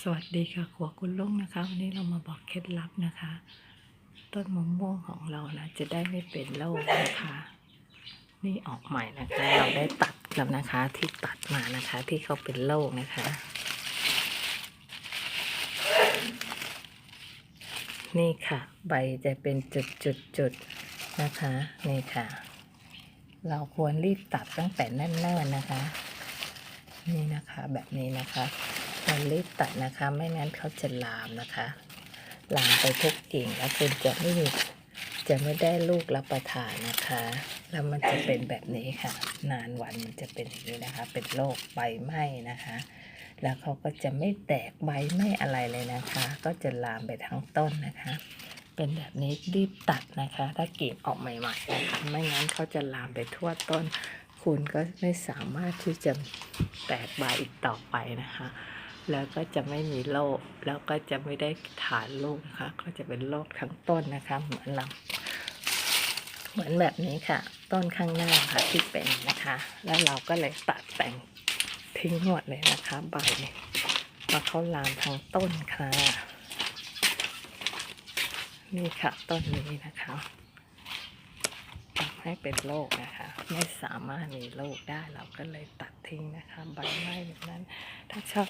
สวัสดีค่ะครัวคุณลุงนะคะ วันนี้เรามาบอกเคล็ดลับนะคะ ต้นมะม่วงของเรานะ จะได้ไม่เป็นโรคนะคะ นี่ออกใหม่นะคะ เราได้ตัดแล้วนะคะ ที่ตัดมานะคะ ที่เขาเป็นโรคนะคะ นี่ค่ะ ใบจะเป็นจุดๆๆนะคะ นี่ค่ะ เราควรรีบตัดตั้งแต่เนิ่นๆนะคะ นี่นะคะแบบนี้นะคะ เรารีบตัดนะคะ ไม่งั้นเขาจะลามนะคะลามไปทุกกิ่งแล้วคุณจะไม่มีจะไม่ได้ลูกรับประทานนะคะ แล้วมันจะเป็นแบบนี้ค่ะ นานวันมันจะเป็นอย่างนี้นะคะ เป็นโรคใบไหม้นะคะ แล้วเขาก็จะไม่แตกใบไม่อะไรเลยนะคะ ก็จะลามไปทั้งต้นนะคะ เป็นแบบนี้รีบตัดนะคะ ถ้ากิ่งออกใหม่ๆนะคะไม่งั้นเขาจะลามไปทั่วต้น คุณก็ไม่สามารถที่จะแตกใบอีกต่อไปนะคะ แล้วก็จะไม่มีโรคแล้วก็จะไม่ได้ฐานลูกนะคะ ก็จะเป็นโรคทั้งต้นนะคะ เหมือนเราเหมือนแบบนี้ค่ะ ต้นข้างหน้าค่ะที่เป็นนะคะ แล้วเราก็เลยตัดแต่งทิ้งหมดเลยนะคะ ใบมาเข้าลามทั้งต้นค่ะ นี่ค่ะต้นนี้นะคะทำให้เป็นโรคนะคะ ไม่สามารถมีลูกได้เราก็เลยตัดทิ้งนะคะ ใบไม้แบบนั้น ถ้าชอบ